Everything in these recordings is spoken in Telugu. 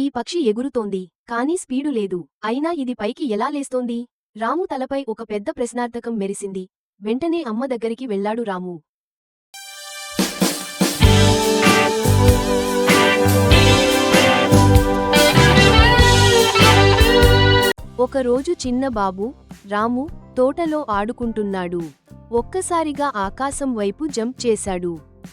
ఈ పక్షి ఎగురుతోంది కానీ స్పీడు లేదు. అయినా ఇది పైకి ఎలా లేస్తోంది? రాము తలపై ఒక పెద్ద ప్రశ్నార్థకం మెరిసింది. వెంటనే అమ్మ దగ్గరికి వెళ్ళాడు రాము. ఒకరోజు చిన్న బాబు రాము తోటలో ఆడుకుంటున్నాడు. ఒక్కసారిగా ఆకాశం వైపు జంప్ చేశాడు.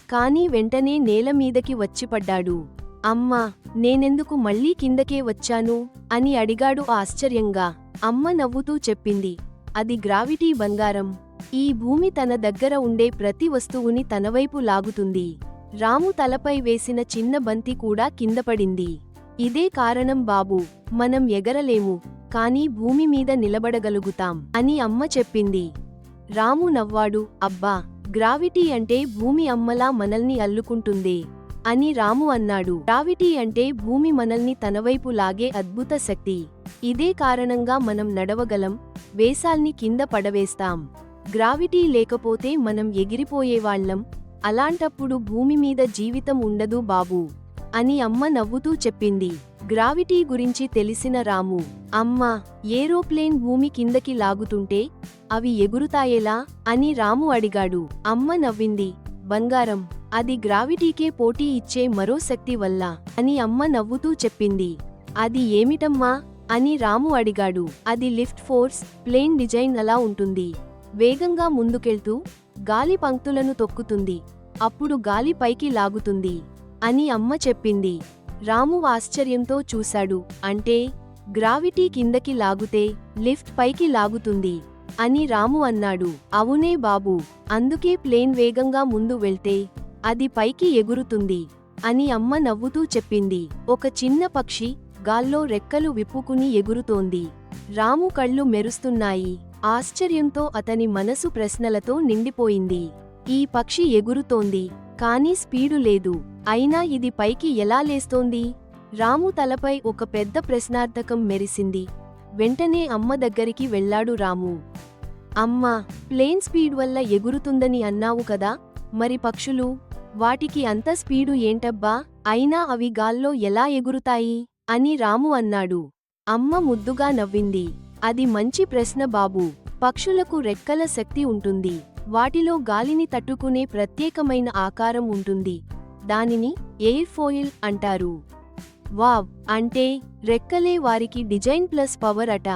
కానీ వెంటనే నేలమీదకి వచ్చిపడ్డాడు అమ్మా నేనెందుకు మళ్ళీ కిందకే వచ్చాను? అని అడిగాడు ఆశ్చర్యంగా. అమ్మ నవ్వుతూ చెప్పింది. అది గ్రావిటీ బంగారం. ఈ భూమి తన దగ్గర ఉండే ప్రతి వస్తువుని తనవైపు లాగుతుంది. రాము తలపై వేసిన చిన్న బంతి కూడా కిందపడింది ఇదే కారణం బాబు మనం ఎగరలేము కానీ భూమి మీద నిలబడగలుగుతాం అని అమ్మ చెప్పింది. రాము నవ్వాడు అబ్బా గ్రావిటీ అంటే భూమి అమ్మలా మనల్ని అల్లుకుంటుంది. అని రాము అన్నాడు. గ్రావిటీ అంటే భూమి మనల్ని తనవైపు లాగే అద్భుత శక్తి. ఇదే కారణంగా మనం నడవగలం వేసాల్ని కింద పడవేస్తాం. గ్రావిటీ లేకపోతే మనం ఎగిరిపోయేవాళ్ళం అలాంటప్పుడు భూమి మీద జీవితం ఉండదు బాబూ అని అమ్మ నవ్వుతూ చెప్పింది. గ్రావిటీ గురించి తెలిసిన రాము అమ్మా ఏరోప్లేన్ భూమి కిందకి లాగుతుంటే అవి ఎగురుతాయేలా అని రాము అడిగాడు. అమ్మ నవ్వింది బంగారం అది గ్రావిటీకే పోటీ ఇచ్చే మరో శక్తి వల్ల అని అమ్మ నవ్వుతూ చెప్పింది. అది ఏమిటమ్మా? అని రాము అడిగాడు. అది లిఫ్ట్ ఫోర్స్ ప్లేన్ డిజైన్ అలా ఉంటుంది. వేగంగా ముందుకెళ్తూ గాలి పంక్తులను తొక్కుతుంది. అప్పుడు గాలి పైకి లాగుతుంది అని అమ్మ చెప్పింది. రాము ఆశ్చర్యంతో చూశాడు. అంటే గ్రావిటీ కిందకి లాగుతే లిఫ్ట్ పైకి లాగుతుంది అని రాము అన్నాడు. అవునే బాబూ అందుకే ప్లేన్ వేగంగా ముందు వెళ్తే అది పైకి ఎగురుతుంది అని అమ్మ నవ్వుతూ చెప్పింది. ఒక చిన్న పక్షి గాల్లో రెక్కలు విప్పుకుని ఎగురుతోంది. రాము కళ్ళు మెరుస్తున్నాయి. ఆశ్చర్యంతో అతని మనసు ప్రశ్నలతో నిండిపోయింది. ఈ పక్షి ఎగురుతోంది కానీ స్పీడు లేదు. అయినా ఇది పైకి ఎలా లేస్తోంది? రాము తలపై ఒక పెద్ద ప్రశ్నార్థకం మెరిసింది. వెంటనే అమ్మ దగ్గరికి వెళ్ళాడు రాము. అమ్మా ప్లేన్ స్పీడ్ వల్ల ఎగురుతుందని అన్నావు కదా మరి పక్షులు? వాటికి అంత స్పీడు ఏంటబ్బా? అయినా అవి గాల్లో ఎలా ఎగురుతాయి? అని రాము అన్నాడు. అమ్మ ముద్దుగా నవ్వింది. అది మంచి ప్రశ్న బాబూ. పక్షులకు రెక్కల శక్తి ఉంటుంది. వాటిలో గాలిని తట్టుకునే ప్రత్యేకమైన ఆకారం ఉంటుంది. దానిని ఎయిర్ ఫోయిల్ అంటారు. వావ్! అంటే రెక్కలే వారికి డిజైన్ ప్లస్ పవర్ అట.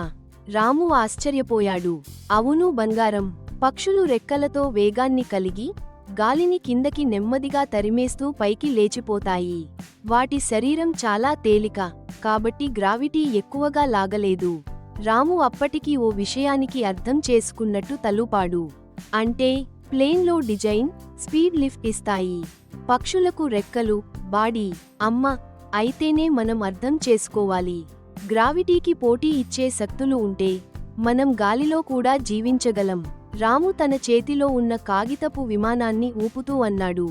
రాము ఆశ్చర్యపోయాడు. అవును బంగారం! పక్షులు రెక్కలతో వేగాన్ని కలిగి గాలిని కిందకి నెమ్మదిగా తరిమేస్తూ పైకి లేచిపోతాయి. వాటి శరీరం చాలా తేలిక కాబట్టి గ్రావిటీ ఎక్కువగా లాగలేదు. రాము అప్పటికి ఓ విషయానికి అర్థం చేసుకున్నట్టు తలుపాడు. అంటే ప్లేన్లో డిజైన్ స్పీడ్ లిఫ్ట్ ఇస్తాయి. పక్షులకు రెక్కలు బాడీ అమ్మ అయితేనే మనం అర్థం చేసుకోవాలి. గ్రావిటీకి పోటీ ఇచ్చే శక్తులు ఉంటే మనం గాలిలో కూడా జీవించగలం. రాము తన చేతిలో ఉన్న కాగితపు విమానాన్ని ఊపుతూ అన్నాడు.